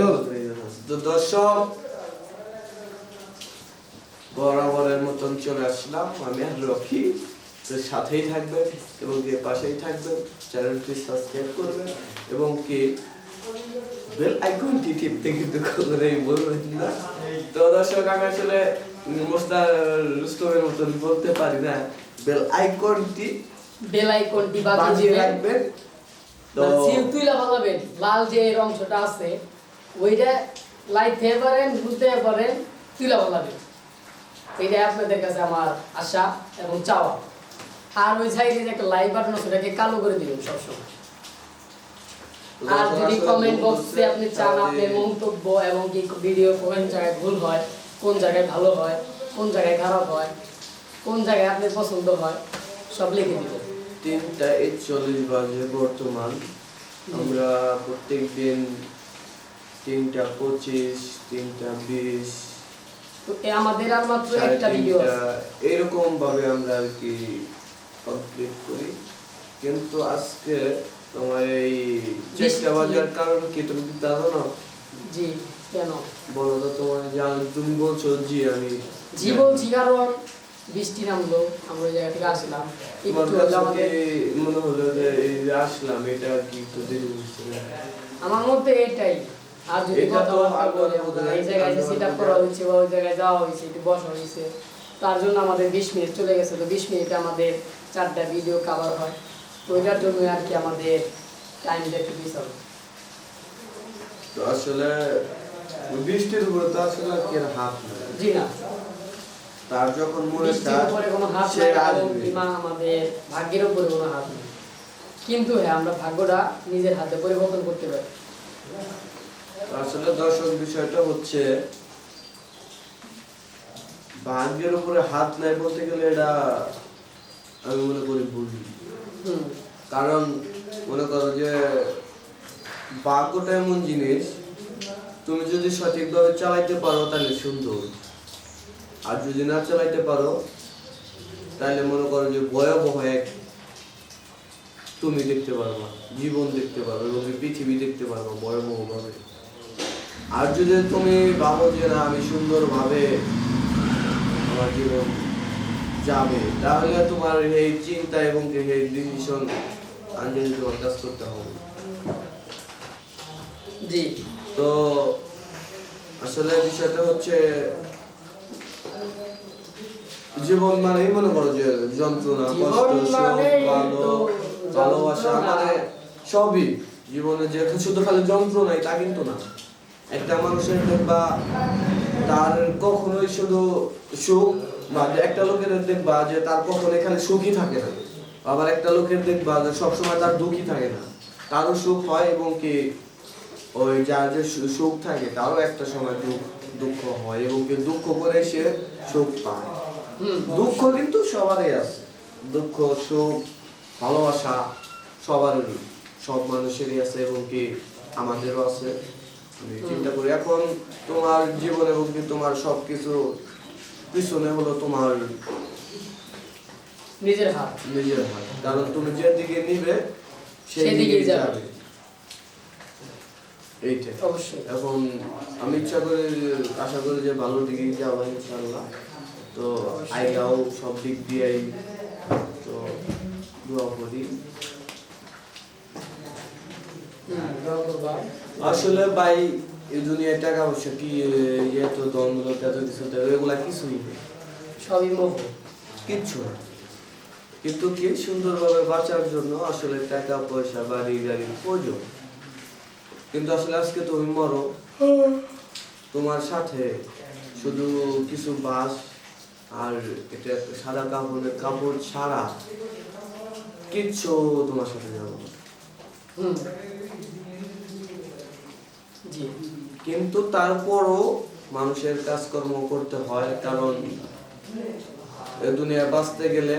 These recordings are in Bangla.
যাচ্ছে তো দর্শক বরাবরের মতন চলে আসলাম। আমি আর রকি তো সাথেই থাকবেন এবং যে পাশেই থাকবেন চ্যানেলটি সাবস্ক্রাইব করবেন এবং কি বেল আইকনটি টিপতে কিন্তু কখনোই বলবেন না। তো দর্শক আমি আসলে মোস্তার রুস্তমের মতন বলতে পারি না। বেল আইকনটি বেল আইকনটি বাজিয়ে রাখবেন। তো তুইলা ভালাবেন লাল যে অংশটা আছে ওইটা থেকে পারেন বুঝতে পারেন তুইলা ভালাবেন এটা আপনাদের কাছে আমার আশা এবং চাওয়া। আর ওই সাইডে যে একটা লাইভ বাটন আছে ওটাকে কালো করে দিবেন সবসময়। আর যদি কমেন্ট বক্সে আপনি চান আপনার মন্তব্য এবং কি ভিডিও কোন জায়গায় ভুল হয় কোন জায়গায় ভালো হয় কোন জায়গায় খারাপ হয় কোন জায়গায় আপনি পছন্দ হয় সব লিখে দিবেন। তিনটা একচল্লিশ বাজে বর্তমান। আমরা প্রত্যেক দিন তিনটা পঁচিশ তিনটা বিশ আমাদের আর মাত্র একটা ভিডিও এরকম ভাবে আমরা আর কি কমপ্লিট করি। কিন্তু আজকে তোমার এই চেষ্টা বাজার কারণ কি তুমি কি জানো না? জি কেন? বলো তো তোমার তুমি বলছো জি আমি জি বলছি কারণ বৃষ্টি নামলো আমরা জায়গা থেকে আসলাম। মনে হলো যে আসলাম এটা কি হচ্ছে। আমার মধ্যে এটাই। আর যদি কথাবার্তা বলি আমরা, এই জায়গায় সেট আপ করা হয়েছে বা ওই জায়গায় যাওয়া হয়েছে একটু বসা হয়েছে তার জন্য আমাদের বিশ মিনিট চলে গেছে। তো বিশ মিনিটে আমাদের চারটা ভিডিও কভার হয়। তো ওইটার জন্য আর কি আমাদের টাইমটা একটু মিস হবে। তো আসলে বৃষ্টির উপরে তো আসলে কি আর হাত নেই। জি না। তার যখন মনে চায় কোনো হাত সে নাই বিমা আমাদের ভাগ্যের উপরে কোনো হাত নেই। কিন্তু হ্যাঁ আমরা ভাগ্যটা নিজের হাতে পরিবর্তন করতে পারি। আসলে দর্শক বিষয়টা হচ্ছে ভাগ্যের উপরে হাত নাই বলতে গেলে এটা আমি মনে করি ভুল। কারণ মনে করো যে ভাগ্যটা এমন জিনিস তুমি যদি সঠিকভাবে চালাইতে পারো তাহলে সুন্দর। আর যদি না চালাইতে পারো তাহলে মনে করো যে ভয়াবহ এক তুমি দেখতে পারবা জীবন দেখতে পারবে এবং পৃথিবী দেখতে পারবা ভয়াবহ ভাবে আর যদি তুমি ভাবো যে না আমি সুন্দরভাবে আমার জীবন যাবে তাহলে তোমার এই চিন্তা এবং এই ডিসিশন আঞ্জলি তোমার কাজ করতে হবে। জি। তো আসলে বিষয়টা হচ্ছে জীবন মানেই মনে করো যে যন্ত্রণা কষ্ট ভালো ভালোবাসা মানে সবই। জীবনে যে শুধু খালি যন্ত্রণাই তা কিন্তু না। একটা মানুষের দেখবা তার কখনোই শুধু সুখ বা একটা লোকের দেখবা যে তার কখনো এখানে সুখই থাকে না। আবার একটা লোকের দেখবা যে সবসময় তার দুঃখই থাকে না। তারও সুখ হয় এবং কি ওই যার যে সুখ থাকে তারও একটা সময় দুঃখ দুঃখ হয় এবং কি দুঃখ করে সে সুখ পায়। দুঃখ কিন্তু সবারই আছে। দুঃখ সুখ ভালোবাসা সবারই সব মানুষেরই আছে এবং কি আমাদেরও আছে। চিন্তা করি এখন তোমার জীবন এবং তোমার সবকিছু পিছনে হলো তোমার নিজের হাত। নিজের হাত। কারণ তুমি যেদিকে নিবে সেদিকেই যাবে। যাবে। এইটাই। অবশ্যই। এখন আমি ইচ্ছা করি আশা করি যে ভালো দিকে যাব ইনশাল্লাহ তো আইগাও সব দিক দিয়েই তো দোয়া করি হুম, দোয়া করবা। আসলে ভাই এই দুনিয়ায় টাকা পয়সা কি ইয়ে তো দ্বন্দ্ব এত কিছু এগুলা কিছুই সবই মোহ। কিচ্ছু না। কিন্তু কি সুন্দরভাবে বাঁচার জন্য আসলে টাকা পয়সা বাড়ি গাড়ি প্রয়োজন। কিন্তু আসলে আজকে তুমি মরো। তোমার সাথে শুধু কিছু বাস আর এটা সাদা কাপড়ের কাপড় ছাড়া কিচ্ছু তোমার সাথে যাব না। হুম। কিন্তু তারপরও মানুষের কাজকর্ম করতে হয় কারণ এ দুনিয়ায় বাঁচতে গেলে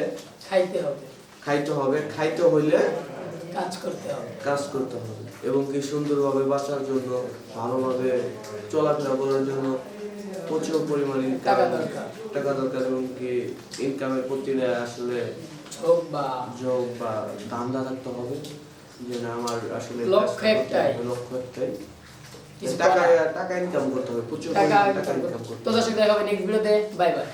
খাইতে হবে। খাইতে হবে খাইতে হইলে কাজ করতে হবে। কাজ করতে হবে এবং কি সুন্দরভাবে বাঁচার জন্য ভালোভাবে চলাফেরা করার জন্য প্রচুর পরিমাণে টাকা দরকার। টাকা দরকার এবং কি ইনকামের প্রতি আসলে হোক বা যোগ বা ধান্দা থাকতে হবে। যে না আমার আসলে লক্ষ্য একটাই। লক্ষ্য একটাই। কিছু টাকা। টাকা ইনকাম করতে হবে প্রচুর টাকা ইনকাম করতে তো দর্শক দেখা হবে নেক্সট ভিডিওতে। Bye bye.